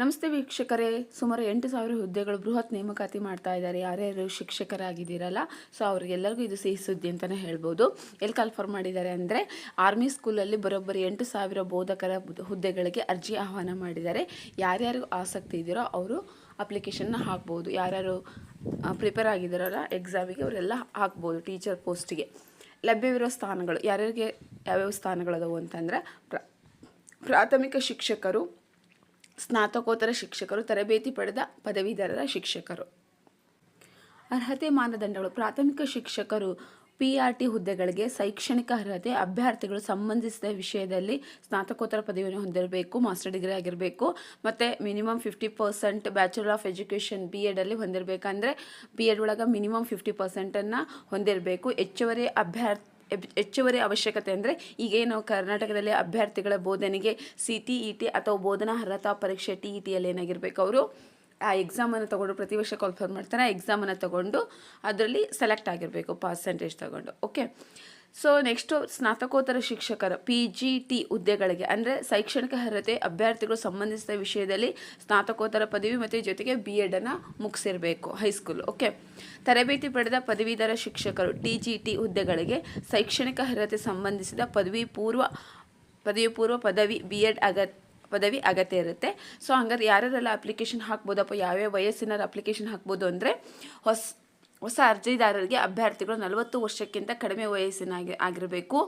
ನಮಸ್ತೆ ವೀಕ್ಷಕರೇ. ಸುಮಾರು ಎಂಟು ಸಾವಿರ ಹುದ್ದೆಗಳು ಬೃಹತ್ ನೇಮಕಾತಿ ಮಾಡ್ತಾ ಇದ್ದಾರೆ. ಯಾರ್ಯಾರು ಶಿಕ್ಷಕರಾಗಿದ್ದೀರಲ್ಲ, ಸೊ ಅವ್ರಿಗೆಲ್ಲರಿಗೂ ಇದು ಸಿಹಿ ಸುದ್ದಿ ಅಂತಲೇ ಹೇಳ್ಬೋದು. ಎಲ್ಲಿ ಕನ್ಫರ್ಮ್ ಮಾಡಿದ್ದಾರೆ ಅಂದರೆ ಆರ್ಮಿ ಸ್ಕೂಲಲ್ಲಿ ಬರೋಬ್ಬರಿ ಎಂಟು ಸಾವಿರ ಬೋಧಕರ ಹುದ್ದೆಗಳಿಗೆ ಅರ್ಜಿ ಆಹ್ವಾನ ಮಾಡಿದ್ದಾರೆ. ಯಾರ್ಯಾರು ಆಸಕ್ತಿ ಇದ್ದೀರೋ ಅವರು ಅಪ್ಲಿಕೇಶನ್ನ ಹಾಕ್ಬೋದು. ಯಾರ್ಯಾರು ಪ್ರಿಪೇರ್ ಆಗಿದ್ದಾರಲ್ಲ ಎಕ್ಸಾಮಿಗೆ ಅವರೆಲ್ಲ ಹಾಕ್ಬೋದು ಟೀಚರ್ ಪೋಸ್ಟಿಗೆ ಲಭ್ಯವಿರೋ ಸ್ಥಾನಗಳು, ಯಾರ್ಯಾರಿಗೆ ಯಾವ್ಯಾವ ಸ್ಥಾನಗಳದವು ಅಂತಂದರೆ, ಪ್ರ, ಪ್ರಾಥಮಿಕ ಶಿಕ್ಷಕರು ಸ್ನಾತಕೋತ್ತರ ಶಿಕ್ಷಕರು, ತರಬೇತಿ ಪಡೆದ ಪದವೀಧರರ ಶಿಕ್ಷಕರು. ಅರ್ಹತೆ ಮಾನದಂಡಗಳು. ಪ್ರಾಥಮಿಕ ಶಿಕ್ಷಕರು ಪಿ ಆರ್ ಟಿ ಹುದ್ದೆಗಳಿಗೆ ಶೈಕ್ಷಣಿಕ ಅರ್ಹತೆ, ಅಭ್ಯರ್ಥಿಗಳು ಸಂಬಂಧಿಸಿದ ವಿಷಯದಲ್ಲಿ ಸ್ನಾತಕೋತ್ತರ ಪದವಿಯನ್ನು ಹೊಂದಿರಬೇಕು, ಮಾಸ್ಟರ್ ಡಿಗ್ರಿ ಆಗಿರಬೇಕು, ಮತ್ತು minimum fifty percent bachelor of education B ಎಡಲ್ಲಿ ಹೊಂದಿರಬೇಕಂದ್ರೆ ಬಿ ಎಡ್ ಒಳಗೆ ಮಿನಿಮಮ್ ಫಿಫ್ಟಿ ಪರ್ಸೆಂಟನ್ನು ಹೊಂದಿರಬೇಕು. ಹೆಚ್ಚುವರಿ ಅಭ್ಯರ್ಥಿ ಹೆಚ್ಚುವರಿ ಅವಶ್ಯಕತೆ ಅಂದರೆ ಈಗೇನು ಕರ್ನಾಟಕದಲ್ಲಿ ಅಭ್ಯರ್ಥಿಗಳ ಬೋಧನೆಗೆ ಸಿ ಟಿ ಇ ಟಿ ಅಥವಾ ಬೋಧನಾ ಅರ್ಹತಾ ಪರೀಕ್ಷೆ ಟಿ ಇ ಟಿಯಲ್ಲಿ ಏನಾಗಿರಬೇಕು ಅವರು, ಆ ಎಕ್ಸಾಮನ್ನು ತೊಗೊಂಡು ಪ್ರತಿ ವರ್ಷ ಕಾಲ್ಫರ್ ಮಾಡ್ತಾರೆ. ಆ ಎಕ್ಸಾಮನ್ನು ತಗೊಂಡು ಅದರಲ್ಲಿ ಸೆಲೆಕ್ಟ್ ಆಗಿರಬೇಕು ಪರ್ಸೆಂಟೇಜ್ ತಗೊಂಡು. ಓಕೆ ಸೊ ನೆಕ್ಸ್ಟು ಸ್ನಾತಕೋತ್ತರ ಶಿಕ್ಷಕರ ಪಿ ಜಿ ಟಿ ಹುದ್ದೆಗಳಿಗೆ, ಅಂದರೆ ಶೈಕ್ಷಣಿಕ ಅರ್ಹತೆ ಅಭ್ಯರ್ಥಿಗಳು ಸಂಬಂಧಿಸಿದ ವಿಷಯದಲ್ಲಿ ಸ್ನಾತಕೋತ್ತರ ಪದವಿ ಮತ್ತು ಜೊತೆಗೆ ಬಿ ಎಡನ್ನು ಮುಗಿಸಿರಬೇಕು ಹೈಸ್ಕೂಲ್ ಓಕೆ ತರಬೇತಿ ಪಡೆದ ಪದವೀಧರ ಶಿಕ್ಷಕರು ಟಿ ಜಿ ಟಿ ಹುದ್ದೆಗಳಿಗೆ ಶೈಕ್ಷಣಿಕ ಅರ್ಹತೆ ಸಂಬಂಧಿಸಿದ ಪದವಿ ಪೂರ್ವ ಪದವಿ ಪೂರ್ವ ಪದವಿ ಬಿ ಎಡ್ ಪದವಿ ಅಗತ್ಯ ಇರುತ್ತೆ. ಸೊ ಹಂಗಾದ್ರೆ ಯಾರ್ಯಾರೆಲ್ಲ ಅಪ್ಲಿಕೇಶನ್ ಹಾಕ್ಬೋದಪ್ಪ, ಯಾವ್ಯಾವ ವಯಸ್ಸಿನ ಅಪ್ಲಿಕೇಶನ್ ಹಾಕ್ಬೋದು ಅಂದರೆ ಹೊಸ ಹೊಸ ಅರ್ಜಿದಾರರಿಗೆ ಅಭ್ಯರ್ಥಿಗಳು ನಲವತ್ತು ವರ್ಷಕ್ಕಿಂತ ಕಡಿಮೆ ವಯಸ್ಸಿನಾಗಿ ಆಗಿರಬೇಕು.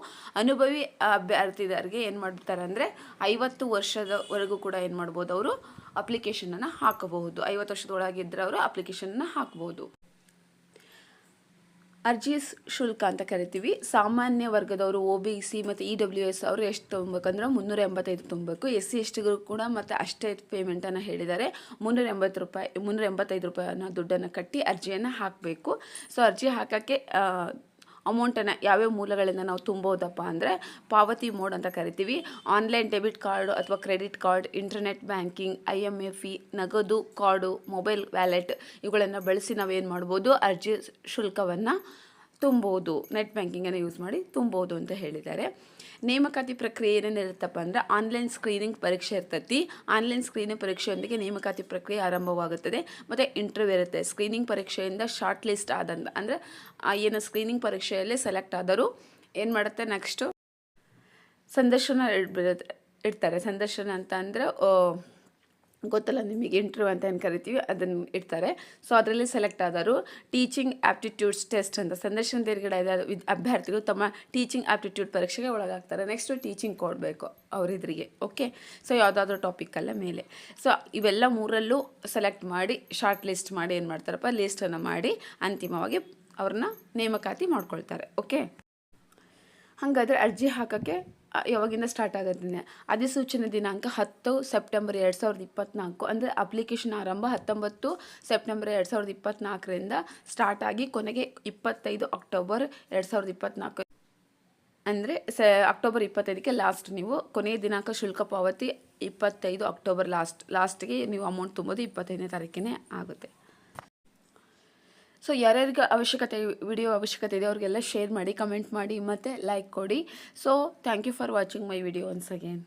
ಅನುಭವಿ ಅಭ್ಯರ್ಥಿದಾರರಿಗೆ ಏನು ಮಾಡ್ತಾರೆ ಅಂದರೆ ಐವತ್ತು ವರ್ಷದವರೆಗೂ ಕೂಡ ಏನು ಮಾಡ್ಬೋದು ಅವರು ಅಪ್ಲಿಕೇಶನನ್ನು ಹಾಕಬಹುದು. ಐವತ್ತು ವರ್ಷದ ಒಳಗಿದ್ದರೆ ಅವರು ಅಪ್ಲಿಕೇಶನನ್ನು ಹಾಕ್ಬೋದು. ಅರ್ಜಿ ಶುಲ್ಕ ಅಂತ ಕರಿತೀವಿ. ಸಾಮಾನ್ಯ ವರ್ಗದವರು ಒ ಬಿ ಸಿ ಮತ್ತು ಇ ಡಬ್ಲ್ಯೂ ಎಸ್ ಅವರು ಎಷ್ಟು ತುಂಬಬೇಕಂದ್ರೆ ಮುನ್ನೂರ ಎಂಬತ್ತೈದು ತುಂಬಬೇಕು ಎಸ್ ಸಿ ಎಸ್ ಟಿಗಳು ಕೂಡ ಮತ್ತು ಅಷ್ಟೇ ಪೇಮೆಂಟನ್ನು ಹೇಳಿದ್ದಾರೆ. ಮುನ್ನೂರ ಎಂಬತ್ತು ರೂಪಾಯಿ ಮುನ್ನೂರ ಎಂಬತ್ತೈದು ರೂಪಾಯಿನ ದುಡ್ಡನ್ನು ಕಟ್ಟಿ ಅರ್ಜಿಯನ್ನು ಹಾಕಬೇಕು. ಸೊ ಅರ್ಜಿ ಹಾಕೋಕ್ಕೆ ಅಮೌಂಟನ್ನು ಯಾವ್ಯಾವ ಮೂಲಗಳಿಂದ ನಾವು ತುಂಬೋದಪ್ಪ ಅಂದರೆ ಪಾವತಿ ಮೋಡ್ ಅಂತ ಕರಿತೀವಿ. ಆನ್ಲೈನ್ ಡೆಬಿಟ್ ಕಾರ್ಡು ಅಥವಾ credit card internet banking I M F E ನಗದು ಕಾರ್ಡು ಮೊಬೈಲ್ ವ್ಯಾಲೆಟ್ ಇವುಗಳನ್ನು ಬಳಸಿ ನಾವೇನು ಮಾಡ್ಬೋದು? ಅರ್ಜಿ ಶುಲ್ಕವನ್ನು ತುಂಬೋದು. ನೆಟ್ ಬ್ಯಾಂಕಿಂಗನ್ನು ಯೂಸ್ ಮಾಡಿ ತುಂಬೋದು ಅಂತ ಹೇಳಿದ್ದಾರೆ. ನೇಮಕಾತಿ ಪ್ರಕ್ರಿಯೆ ಏನೇನಿರುತ್ತಪ್ಪ ಅಂದರೆ ಆನ್ಲೈನ್ ಸ್ಕ್ರೀನಿಂಗ್ ಪರೀಕ್ಷೆ ಇರ್ತೈತಿ. ಆನ್ಲೈನ್ ಸ್ಕ್ರೀನಿಂಗ್ ಪರೀಕ್ಷೆಯೊಂದಿಗೆ ನೇಮಕಾತಿ ಪ್ರಕ್ರಿಯೆ ಆರಂಭವಾಗುತ್ತದೆ. ಮತ್ತು ಇಂಟರ್ವ್ಯೂ ಇರುತ್ತೆ. ಸ್ಕ್ರೀನಿಂಗ್ ಪರೀಕ್ಷೆಯಿಂದ ಶಾರ್ಟ್ ಲಿಸ್ಟ್ ಆದಂತ ಅಂದರೆ ಏನು ಸ್ಕ್ರೀನಿಂಗ್ ಪರೀಕ್ಷೆಯಲ್ಲಿ ಸೆಲೆಕ್ಟ್ ಆದರೂ ಏನು ಮಾಡುತ್ತೆ ನೆಕ್ಸ್ಟು ಸಂದರ್ಶನ ಇಡ್ಬಿಡುತ್ತೆ ಇಡ್ತಾರೆ. ಸಂದರ್ಶನ ಅಂತ ಅಂದರೆ ಗೊತ್ತಲ್ಲ ನಿಮಗೆ ಇಂಟರ್ವ್ಯೂ ಅಂತ ಏನು ಕರಿತೀವಿ ಅದನ್ನು ಇಡ್ತಾರೆ. ಸೊ ಅದರಲ್ಲಿ ಸೆಲೆಕ್ಟ್ ಆದರು ಟೀಚಿಂಗ್ ಆ್ಯಪ್ಟಿಟ್ಯೂಡ್ಸ್ ಟೆಸ್ಟ್ ಅಂತ ಸಂದರ್ಶನ ತೆರಗಡೆ ವಿದ್ ಅಭ್ಯರ್ಥಿಗಳು ತಮ್ಮ ಟೀಚಿಂಗ್ ಆ್ಯಪ್ಟಿಟ್ಯೂಡ್ ಪರೀಕ್ಷೆಗೆ ಒಳಗಾಗ್ತಾರೆ. ನೆಕ್ಸ್ಟು ಟೀಚಿಂಗ್ ಕೊಡಬೇಕು ಅವರಿದ್ರಿಗೆ ಓಕೆ ಸೊ ಯಾವುದಾದ್ರೂ ಟಾಪಿಕ್ಕಲ್ಲ ಮೇಲೆ. ಸೊ ಇವೆಲ್ಲ ಮೂರಲ್ಲೂ ಸೆಲೆಕ್ಟ್ ಮಾಡಿ ಶಾರ್ಟ್ ಲಿಸ್ಟ್ ಮಾಡಿ ಏನು ಮಾಡ್ತಾರಪ್ಪ? ಲಿಸ್ಟನ್ನು ಮಾಡಿ ಅಂತಿಮವಾಗಿ ಅವ್ರನ್ನ ನೇಮಕಾತಿ ಮಾಡ್ಕೊಳ್ತಾರೆ ಓಕೆ ಹಾಗಾದರೆ ಅರ್ಜಿ ಹಾಕೋಕ್ಕೆ ಯಾವಾಗಿಂದ ಸ್ಟಾರ್ಟ್ ಆಗುತ್ತೆ ಅಧಿಸೂಚನೆ ದಿನಾಂಕ ಹತ್ತು ಸೆಪ್ಟೆಂಬರ್ ಎರಡು ಸಾವಿರದ ಇಪ್ಪತ್ತ್ನಾಲ್ಕು ಅಂದರೆ ಅಪ್ಲಿಕೇಶನ್ ಆರಂಭ ಹತ್ತೊಂಬತ್ತು ಸೆಪ್ಟೆಂಬರ್ ಎರಡು ಸಾವಿರದ ಇಪ್ಪತ್ತ್ನಾಲ್ಕರಿಂದ ಸ್ಟಾರ್ಟ್ ಆಗಿ ಕೊನೆಗೆ ಇಪ್ಪತ್ತೈದು ಅಕ್ಟೋಬರ್ ಎರಡು ಸಾವಿರದ ಇಪ್ಪತ್ತ್ನಾಲ್ಕು ಅಂದರೆ ಸ ಅಕ್ಟೋಬರ್ ಇಪ್ಪತ್ತೈದಕ್ಕೆ ಲಾಸ್ಟ್ ನೀವು ಕೊನೆಯ ದಿನಾಂಕ ಶುಲ್ಕ ಪಾವತಿ ಇಪ್ಪತ್ತೈದು ಅಕ್ಟೋಬರ್ ಲಾಸ್ಟ್ ಲಾಸ್ಟ್ಗೆ ನೀವು ಅಮೌಂಟ್ ತುಂಬೋದು ಇಪ್ಪತ್ತೈದನೇ ತಾರೀಕಿನೇ ಆಗುತ್ತೆ. ಸೊ ಯಾರ್ಯಾರಿಗೆ ಅವಶ್ಯಕತೆ, ವಿಡಿಯೋ ಅವಶ್ಯಕತೆ ಇದೆ ಅವ್ರಿಗೆಲ್ಲ ಶೇರ್ ಮಾಡಿ, ಕಮೆಂಟ್ ಮಾಡಿ ಮತ್ತು ಲೈಕ್ ಕೊಡಿ. So thank you for watching my video once again